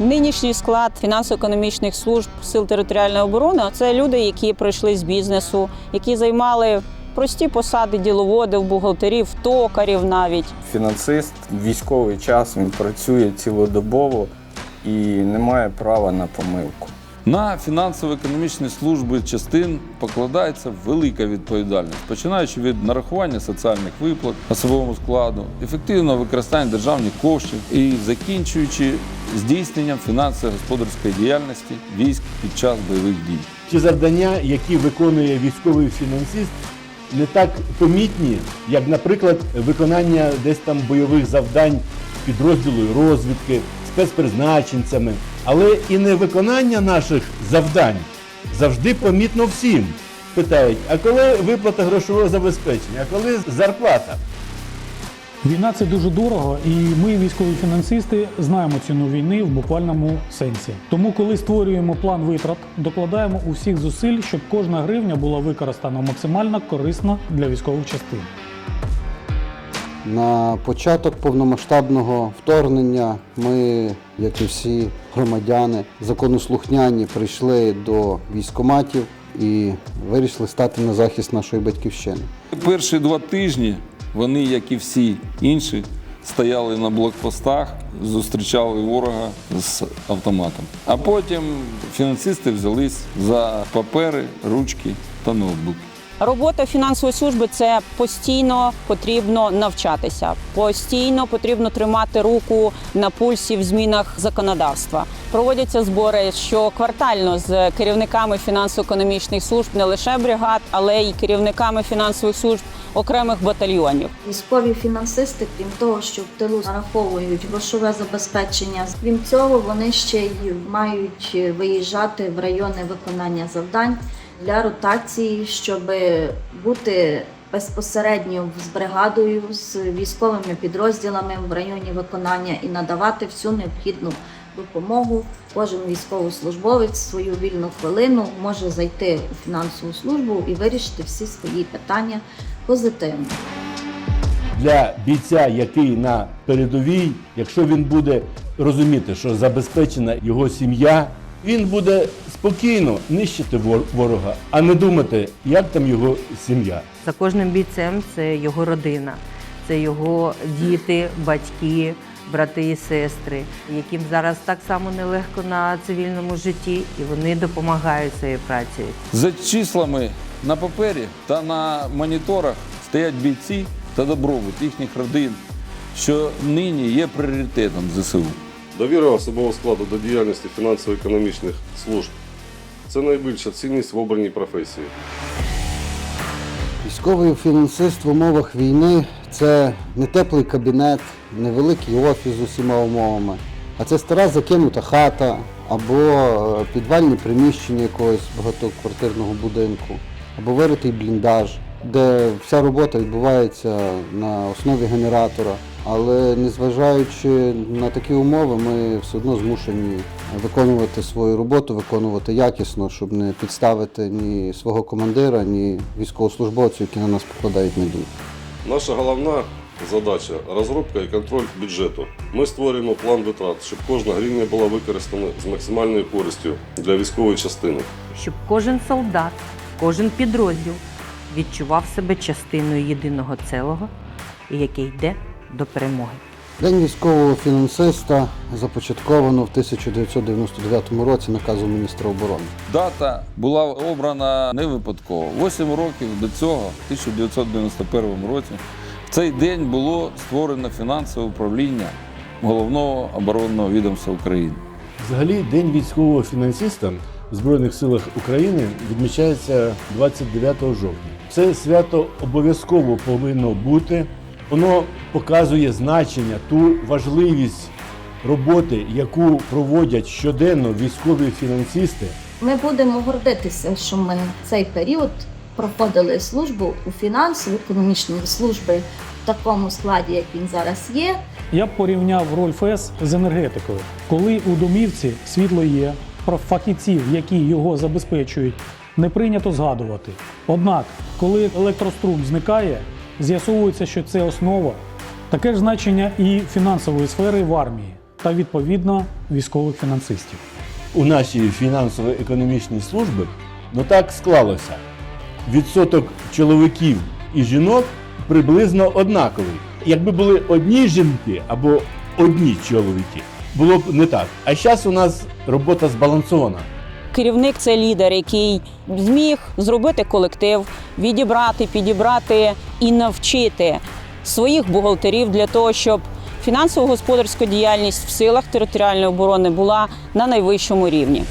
Нинішній склад фінансово-економічних служб сил територіальної оборони це люди, які прийшли з бізнесу, які займали прості посади діловодів, бухгалтерів, токарів навіть. Фінансист військовий час він працює цілодобово і не має права на помилку. На фінансово-економічні служби частин покладається велика відповідальність, починаючи від нарахування соціальних виплат особовому складу, ефективного використання державних коштів і закінчуючи здійсненням фінансово-господарської діяльності військ під час бойових дій. Ті завдання, які виконує військовий фінансист, не так помітні, як, наприклад, виконання десь там бойових завдань підрозділу розвідки, спецпризначенцями. Але і не виконання наших завдань завжди помітно всім. Питають, а коли виплата грошового забезпечення, а коли зарплата? Війна це дуже дорого, і ми, військові фінансисти, знаємо ціну війни в буквальному сенсі. Тому, коли створюємо план витрат, докладаємо усіх зусиль, щоб кожна гривня була використана максимально корисно для військових частин. На початок повномасштабного вторгнення ми, як і всі громадяни, законослухняні прийшли до військоматів і вирішили стати на захист нашої батьківщини. Перші два тижні вони, як і всі інші, стояли на блокпостах, зустрічали ворога з автоматом. А потім фінансисти взялись за папери, ручки та ноутбуки. Робота фінансової служби це постійно потрібно навчатися, постійно потрібно тримати руку на пульсі в змінах законодавства. Проводяться збори щоквартально з керівниками фінансово-економічних служб не лише бригад, але й керівниками фінансових служб окремих батальйонів. Військові фінансисти, крім того, що в тилу нараховують грошове забезпечення, крім цього, вони ще й мають виїжджати в райони виконання завдань для ротації, щоб бути безпосередньо з бригадою, з військовими підрозділами в районі виконання і надавати всю необхідну допомогу. Кожен військовослужбовець свою вільну хвилину може зайти у фінансову службу і вирішити всі свої питання позитивно. для бійця, який на передовій, якщо він буде розуміти, що забезпечена його сім'я, він буде спокійно нищити ворога, а не думати, як там його сім'я. За кожним бійцем це його родина, це його діти, батьки, брати і сестри, яким зараз так само нелегко на цивільному житті, і вони допомагають своєю працею. За числами на папері та на моніторах стоять бійці та добробут їхніх родин, що нині є пріоритетом ЗСУ. Довіра особового складу до діяльності фінансово-економічних служб це найбільша цінність в обраній професії. Військовий фінансист в умовах війни це не теплий кабінет, не великий офіс з усіма умовами, а це стара закинута хата або е, підвальне приміщення якогось багатоквартирного будинку, або виритий бліндаж, де вся робота відбувається на основі генератора. Але незважаючи на такі умови, ми все одно змушені виконувати свою роботу, виконувати якісно, щоб не підставити ні свого командира, ні військовослужбовців, які на нас покладають надію. Наша головна задача розробка і контроль бюджету. Ми створюємо план витрат, щоб кожна гривня була використана з максимальною користю для військової частини. Щоб кожен солдат, кожен підрозділ відчував себе частиною єдиного цілого, яке йде до перемоги. День військового фінансиста започатковано в 1999 році наказом міністра оборони. Дата була обрана не випадково. Восім років до цього, в 1991 році, в цей день було створено фінансове управління головного оборонного відомства України. Взагалі, День військового фінансиста в Збройних силах України відмічається 29 жовтня. Це свято обов'язково повинно бути. Воно показує значення, ту важливість роботи, яку проводять щоденно військові фінансисти. Ми будемо гордитися, що ми цей період проходили службу у фінансово-економічній службі в такому складі, як він зараз є. Я б порівняв роль ФЕС з енергетикою. Коли у домівці світло є, про фахівців, які його забезпечують, не прийнято згадувати. Однак, коли електрострум зникає, з'ясовується, що це основа. Таке ж значення і фінансової сфери в армії. та відповідно військових фінансистів. у нашій фінансово-економічній службі, ну так склалося. Відсоток чоловіків і жінок приблизно однаковий. Якби були одні жінки або одні чоловіки, було б не так. А зараз у нас робота збалансована. Керівник це лідер, який зміг зробити колектив, відібрати, підібрати і навчити своїх бухгалтерів для того, щоб фінансово-господарська діяльність в силах територіальної оборони була на найвищому рівні.